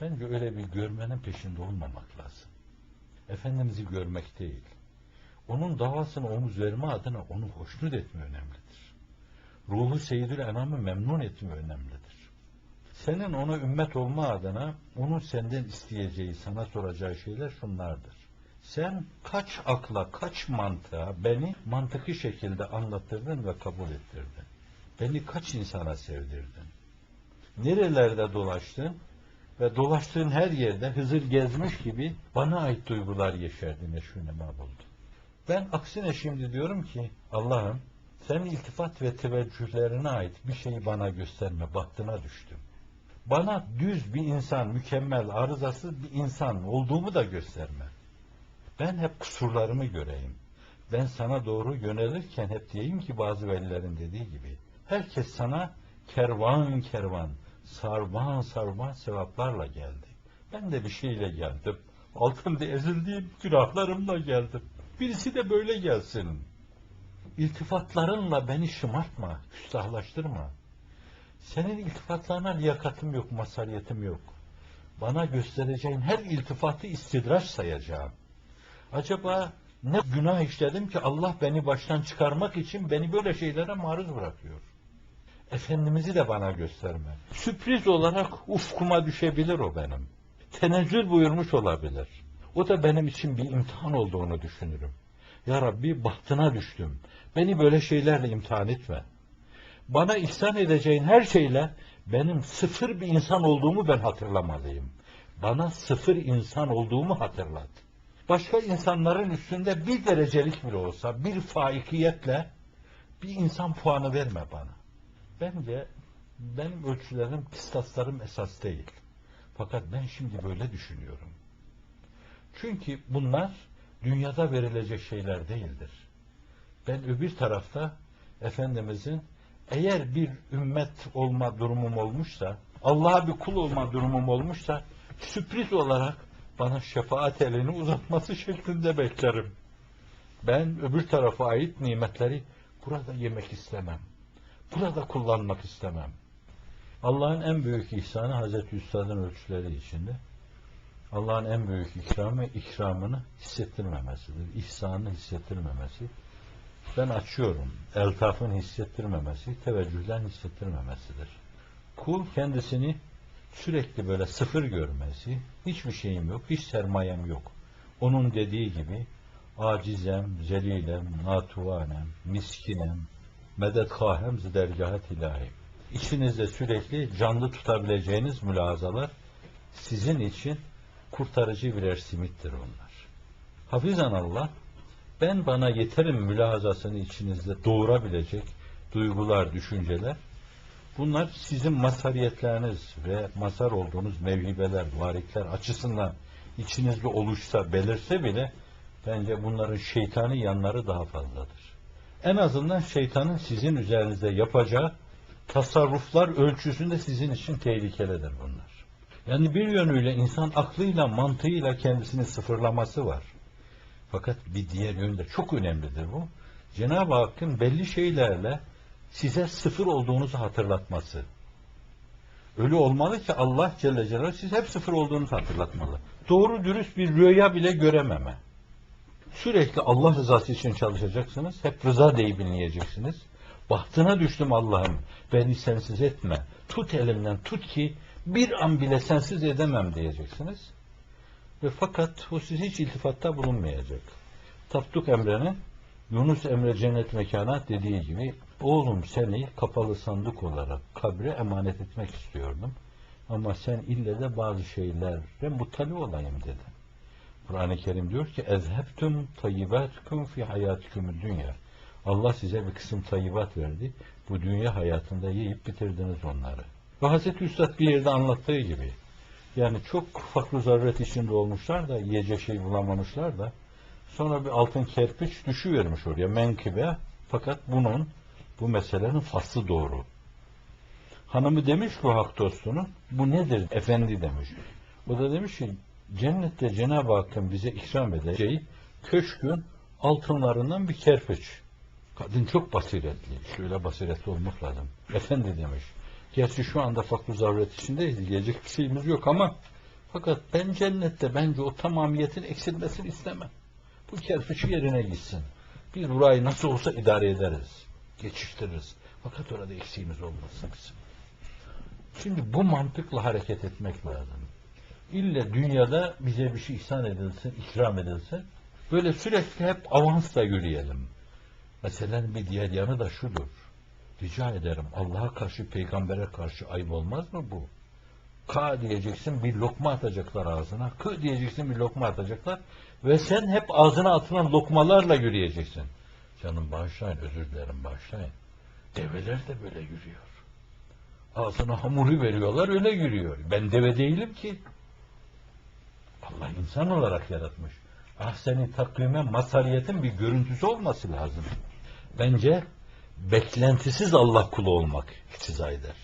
Bence öyle bir görmenin peşinde olmamak lazım. Efendimiz'i görmek değil. Onun davasına omuz verme adına onu hoşnut etme önemlidir. Ruhu seyyidül enamı memnun etme önemlidir. Senin ona ümmet olma adına onun senden isteyeceği, sana soracağı şeyler şunlardır. Sen kaç akla, kaç mantığa beni mantıklı şekilde anlattırdın ve kabul ettirdin. Beni kaç insana sevdirdin. Nerelerde dolaştın ve dolaştığın her yerde Hızır gezmiş gibi bana ait duygular yeşerdi, neşünema buldu. Ben aksine şimdi diyorum ki Allah'ım senin iltifat ve teveccühlerine ait bir şeyi bana gösterme, bahtına düştüm. Bana düz bir insan, mükemmel, arızasız bir insan olduğumu da gösterme. Ben hep kusurlarımı göreyim. Ben sana doğru yönelirken hep diyeyim ki bazı velilerin dediği gibi. Herkes sana kervan kervan, sarban sarban sevaplarla geldi. Ben de bir şeyle geldim. Altında ezildiğim günahlarımla geldim. Birisi de böyle gelsin. İltifatlarınla beni şımartma, küstahlaştırma. Senin iltifatlarına liyakatım yok, masariyetim yok. Bana göstereceğin her iltifatı istidraç sayacağım. Acaba ne günah işledim ki Allah beni baştan çıkarmak için beni böyle şeylere maruz bırakıyor. Efendimiz'i de bana gösterme. Sürpriz olarak ufkuma düşebilir o benim. Tenezzül buyurmuş olabilir. O da benim için bir imtihan olduğunu düşünürüm. Ya Rabbi bahtına düştüm. Beni böyle şeylerle imtihan etme. Bana ihsan edeceğin her şeyle benim sıfır bir insan olduğumu ben hatırlamalıyım. Bana sıfır insan olduğumu hatırlat. Başka insanların üstünde bir derecelik bile olsa bir faikiyetle bir insan puanı verme bana. Bence benim ölçülerim, kıstaslarım esas değil. Fakat ben şimdi böyle düşünüyorum. Çünkü bunlar dünyada verilecek şeyler değildir. Ben öbür tarafta Efendimizin eğer bir ümmet olma durumum olmuşsa, Allah'a bir kul olma durumum olmuşsa, sürpriz olarak bana şefaat elini uzatması şeklinde beklerim. Ben öbür tarafa ait nimetleri burada yemek istemem. Burada kullanmak istemem. Allah'ın en büyük ihsanı Hazreti Üstad'ın ölçüleri içinde. Allah'ın en büyük ikramı ikramını hissettirmemesidir. İhsanını hissettirmemesi. Ben açıyorum. Eltafın hissettirmemesi, teveccühlen hissettirmemesidir. Kul kendisini sürekli böyle sıfır görmesi, hiçbir şeyim yok, hiç sermayem yok. Onun dediği gibi acizem, zelilem, natuvanem, miskinem, medetkahem zidergahet ilahi. İçinizde sürekli canlı tutabileceğiniz mülazalar sizin için kurtarıcı birer simittir onlar. Hafizan Allah, ben bana yeterim mülazasını içinizde doğurabilecek duygular, düşünceler, bunlar sizin masariyetleriniz ve masar olduğunuz mevhibeler, varikler açısından içinizde oluşsa, belirse bile bence bunların şeytani yanları daha fazladır. En azından şeytanın sizin üzerinizde yapacağı tasarruflar ölçüsünde sizin için tehlikelidir bunlar. Yani bir yönüyle insan aklıyla, mantığıyla kendisini sıfırlaması var. Fakat bir diğer yönde çok önemlidir bu. Cenab-ı Hakk'ın belli şeylerle size sıfır olduğunuzu hatırlatması. Öyle olmalı ki Allah Celle Celaluhu siz hep sıfır olduğunuzu hatırlatmalı. Doğru dürüst bir rüya bile görememe. Sürekli Allah rızası için çalışacaksınız. Hep rıza deyip dinleyeceksiniz. Bahtına düştüm Allah'ım. Beni sensiz etme. Tut elimden tut ki bir an bile sensiz edemem diyeceksiniz. Ve fakat o siz hiç iltifatta bulunmayacak. Tapduk Emre'nin Yunus Emre cennet mekana dediği gibi oğlum seni kapalı sandık olarak kabre emanet etmek istiyordum. Ama sen ille de bazı şeylere muttali olayım dedi. Kur'an-ı Kerim diyor ki ezhebtum tayyibatkum fi hayatikumud dünya. Allah size bir kısım tayyibat verdi. Bu dünya hayatında yiyip bitirdiniz onları. Ve Hazreti Üstad bir yerde anlattığı gibi yani çok farklı zaruret içinde olmuşlar da yiyecek şey bulamamışlar da sonra bir altın kerpiç düşüvermiş oraya menkıbe fakat bunun bu meselenin faslı doğru. Hanımı demiş bu hak dostunu bu nedir efendi demiş. O da demiş ki cennette Cenab-ı Hakk'ın bize ikram edeceği köşkün altınlarından bir kerpiç. Kadın çok basiretli. Şöyle basiretli olmak lazım. Efendi demiş. Gerçi şu anda farklı zaruret içindeyiz. Yiyecek bir yok ama Fakat ben cennette bence o tamamiyetin eksilmesini istemem. Bu kerpiç yerine gitsin. Bir burayı nasıl olsa idare ederiz. Geçiştiririz. Fakat orada eksiğimiz olmasın bizim. Şimdi bu mantıkla hareket etmek lazım. İlle dünyada bize bir şey ihsan edilsin, ikram edilsin. Böyle sürekli hep avansla yürüyelim. Meselenin bir diğer yanı da şudur. Rica ederim Allah'a karşı, peygambere karşı ayıp olmaz mı bu? Ka diyeceksin bir lokma atacaklar ağzına. Kı diyeceksin bir lokma atacaklar. Ve sen hep ağzına atılan lokmalarla yürüyeceksin. Canım bağışlayın, özür dilerim bağışlayın. Develer de böyle yürüyor. Ağzına hamuru veriyorlar, öyle yürüyor. Ben deve değilim ki. Allah insan olarak yaratmış. Ah senin takvime masariyetin bir görüntüsü olması lazım. Bence beklentisiz Allah kulu olmak iktiza eder.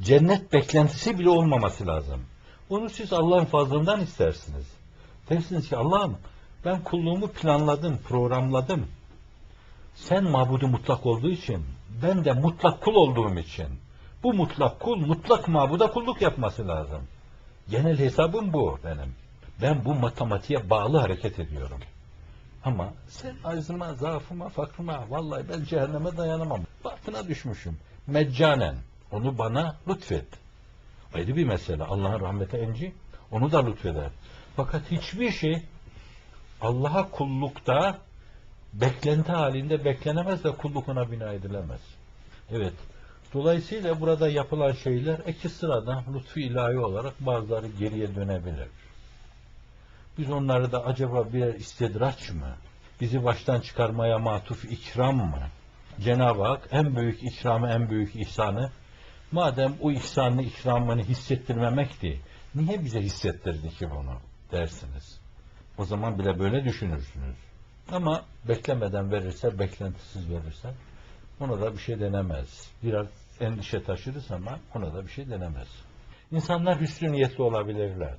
Cennet beklentisi bile olmaması lazım. Onu siz Allah'ın fazlından istersiniz. Dersiniz ki Allah'ım ben kulluğumu planladım, programladım. Sen mabudu mutlak olduğu için, ben de mutlak kul olduğum için, bu mutlak kul, mutlak mabuda kulluk yapması lazım. Genel hesabım bu benim. Ben bu matematiğe bağlı hareket ediyorum. Ama sen arzıma, zaafıma, fakrıma, vallahi ben cehenneme dayanamam. Batına düşmüşüm. Meccanen. Onu bana lütfet. Ayrı bir mesele. Allah'ın rahmeti enci. Onu da lütfeder. Fakat hiçbir şey Allah'a kullukta beklenti halinde beklenemez de kulluk bina edilemez. Evet. Dolayısıyla burada yapılan şeyler iki sırada lütfu ilahi olarak bazıları geriye dönebilir. Biz onları da acaba bir istidraç mı? Bizi baştan çıkarmaya matuf ikram mı? Cenab-ı Hak en büyük ikramı, en büyük ihsanı madem o ihsanını, ikramını hissettirmemekti, niye bize hissettirdi ki bunu dersiniz. O zaman bile böyle düşünürsünüz. Ama beklemeden verirse, beklentisiz verirse ona da bir şey denemez. Biraz endişe taşırız ama ona da bir şey denemez. İnsanlar hüsnü niyetli olabilirler.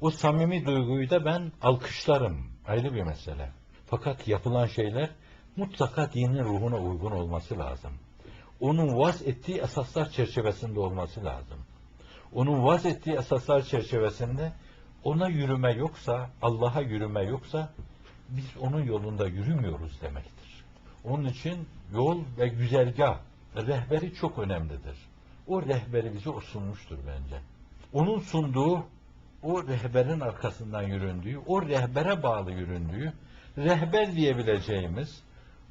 O samimi duyguyu da ben alkışlarım. Ayrı bir mesele. Fakat yapılan şeyler mutlaka dinin ruhuna uygun olması lazım. Onun vaz ettiği esaslar çerçevesinde olması lazım. Onun vaz ettiği esaslar çerçevesinde ona yürüme yoksa, Allah'a yürüme yoksa biz onun yolunda yürümüyoruz demektir. Onun için yol ve güzergah, rehberi çok önemlidir. O rehberi bize o sunmuştur bence. Onun sunduğu o rehberin arkasından yüründüğü, o rehbere bağlı yüründüğü, rehber diyebileceğimiz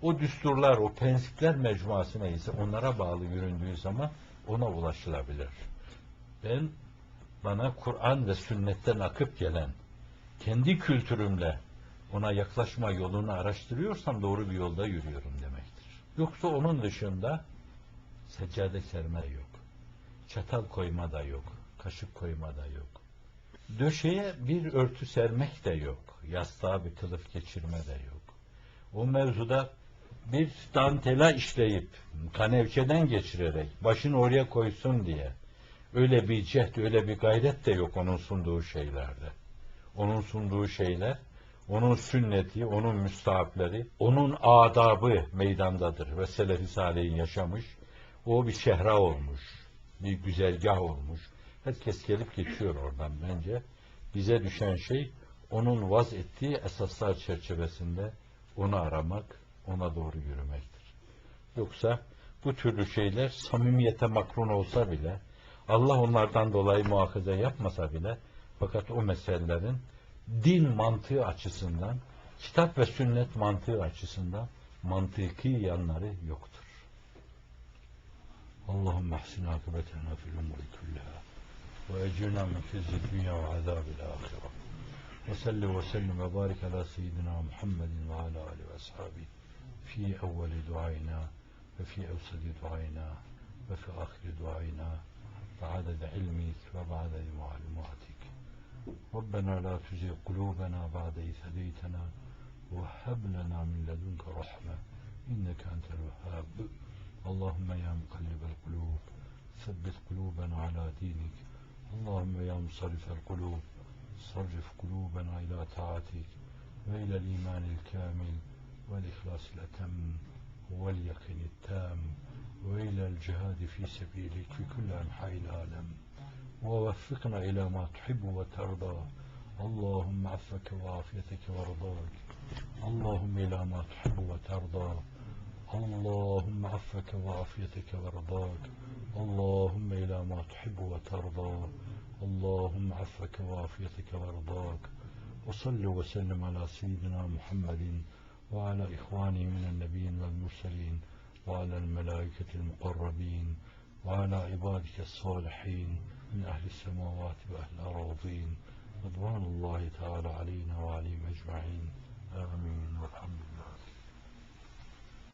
o düsturlar, o prensipler mecmuası neyse onlara bağlı yüründüğü zaman ona ulaşılabilir. Ben bana Kur'an ve sünnetten akıp gelen kendi kültürümle ona yaklaşma yolunu araştırıyorsam doğru bir yolda yürüyorum demektir. Yoksa onun dışında seccade serme yok. Çatal koyma da yok. Kaşık koyma da yok. Döşeye bir örtü sermek de yok. Yastığa bir kılıf geçirme de yok. O mevzuda bir dantela işleyip kanevçeden geçirerek başını oraya koysun diye öyle bir cehd, öyle bir gayret de yok onun sunduğu şeylerde. Onun sunduğu şeyler, onun sünneti, onun müstahapleri, onun adabı meydandadır ve Selefi Salih'in yaşamış. O bir şehra olmuş, bir güzergah olmuş. Herkes gelip geçiyor oradan bence. Bize düşen şey onun vaz ettiği esaslar çerçevesinde onu aramak, ona doğru yürümektir. Yoksa bu türlü şeyler samimiyete makrun olsa bile, Allah onlardan dolayı muhafaza yapmasa bile, fakat o meselelerin din mantığı açısından, kitap ve sünnet mantığı açısından mantıki yanları yoktur. Allahümme ahsin akıbetena fil umuri kullaha ahire. Ve salli ve sellim ve barik ala seyyidina Muhammedin ve ala alihi ve ashabihi في أول دعائنا وفي أوسط دعائنا وفي آخر دعائنا بعدد علمك وبعدد معلوماتك ربنا لا تزغ قلوبنا بعد إذ هديتنا وهب لنا من لدنك رحمة إنك أنت الوهاب اللهم يا مقلب القلوب ثبت قلوبنا على دينك اللهم يا مصرف القلوب صرف قلوبنا إلى طاعتك وإلى الإيمان الكامل والإخلاص الأتم واليقين التام وإلى الجهاد في سبيلك في كل أنحاء العالم. ووفقنا إلى ما تحب وترضى. اللهم عفك وعافيتك ورضاك اللهم إلى ما تحب وترضى. اللهم عفك وعافيتك ورضاك. اللهم إلى ما تحب وترضى. اللهم عفك وعافيتك ورضاك. وصل وسلم على سيدنا محمد وعلى إخوانه من النبيين والمرسلين وعلى الملائكة المقربين وعلى عبادك الصالحين من أهل السماوات وأهل الأراضين. رضوان الله تعالى علينا وعليهم أجمعين. آمين. والحمد